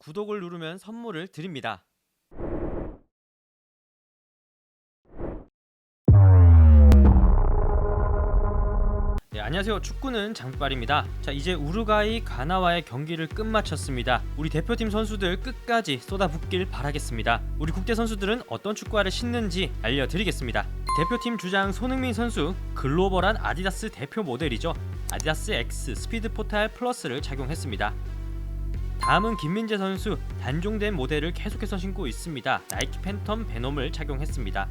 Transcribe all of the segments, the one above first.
구독을 누르면 선물을 드립니다. 네, 안녕하세요. 축구는 장발입니다. 자, 이제 우루과이 가나와의 경기를 끝마쳤습니다. 우리 대표팀 선수들 끝까지 쏟아붓길 바라겠습니다. 우리 국대 선수들은 어떤 축구화를 신는지 알려드리겠습니다. 대표팀 주장 손흥민 선수 글로벌한 아디다스 대표 모델이죠. 아디다스 X 스피드 포탈 플러스를 착용했습니다. 다음은 김민재 선수 단종된 모델을 계속해서 신고 있습니다. 나이키 팬텀 베놈을 착용했습니다.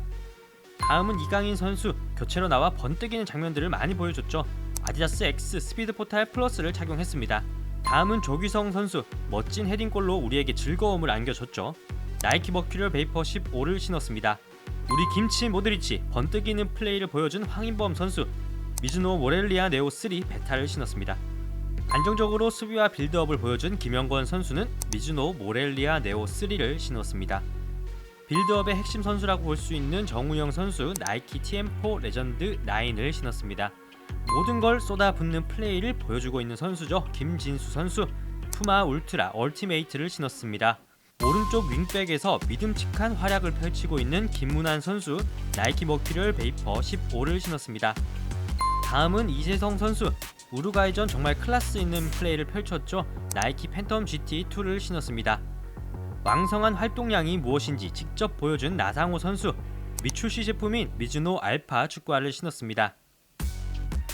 다음은 이강인 선수 교체로 나와 번뜩이는 장면들을 많이 보여줬죠. 아디다스 X 스피드 포탈 플러스를 착용했습니다. 다음은 조규성 선수 멋진 헤딩골로 우리에게 즐거움을 안겨줬죠. 나이키 머큐리얼 베이퍼 15를 신었습니다. 우리 김치 모드리치 번뜩이는 플레이를 보여준 황인범 선수 미즈노 모렐리아 네오 3 베타를 신었습니다. 안정적으로 수비와 빌드업을 보여준 김영권 선수는 미즈노 모렐리아 네오 3를 신었습니다. 빌드업의 핵심 선수라고 볼 수 있는 정우영 선수 나이키 TM4 레전드 9을 신었습니다. 모든 걸 쏟아붓는 플레이를 보여주고 있는 선수죠. 김진수 선수 푸마 울트라 얼티메이트를 신었습니다. 오른쪽 윙백에서 믿음직한 활약을 펼치고 있는 김문환 선수 나이키 머큐리얼 베이퍼 15를 신었습니다. 다음은 이재성 선수 우루과이전 정말 클래스 있는 플레이를 펼쳤죠. 나이키 팬텀 GT2를 신었습니다. 왕성한 활동량이 무엇인지 직접 보여준 나상호 선수 미출시 제품인 미즈노 알파 축구화를 신었습니다.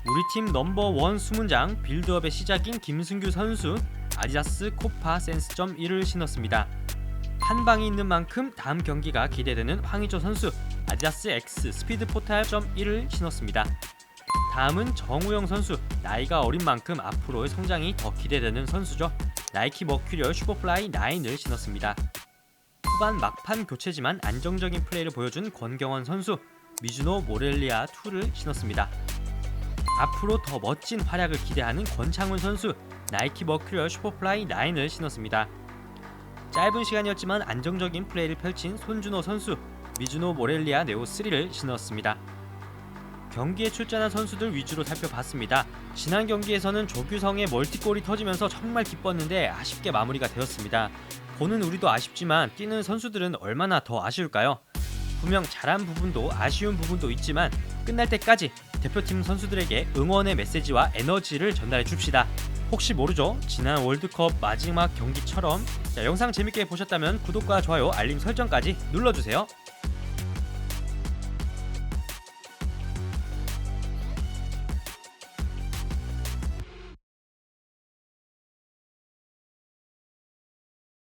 우리 팀 넘버 원 수문장 빌드업의 시작인 김승규 선수 아디다스 코파 센스점 1을 신었습니다. 한 방이 있는 만큼 다음 경기가 기대되는 황희조 선수 아디다스 X 스피드 포탈 점 1을 신었습니다. 다음은 정우영 선수 나이가 어린 만큼 앞으로의 성장이 더 기대되는 선수죠. 나이키 머큐리얼 슈퍼플라이 9을 신었습니다. 후반 막판 교체지만 안정적인 플레이를 보여준 권경원 선수 미즈노 모렐리아 2를 신었습니다. 앞으로 더 멋진 활약을 기대하는 권창훈 선수 나이키 머큐리얼 슈퍼플라이 9을 신었습니다. 짧은 시간이었지만 안정적인 플레이를 펼친 손준호 선수 미즈노 모렐리아 네오 3를 신었습니다. 경기에 출전한 선수들 위주로 살펴봤습니다. 지난 경기에서는 조규성의 멀티골이 터지면서 정말 기뻤는데 아쉽게 마무리가 되었습니다. 보는 우리도 아쉽지만 뛰는 선수들은 얼마나 더 아쉬울까요? 분명 잘한 부분도 아쉬운 부분도 있지만 끝날 때까지 대표팀 선수들에게 응원의 메시지와 에너지를 전달해 줍시다. 혹시 모르죠? 지난 월드컵 마지막 경기처럼 자, 영상 재밌게 보셨다면 구독과 좋아요, 알림 설정까지 눌러주세요.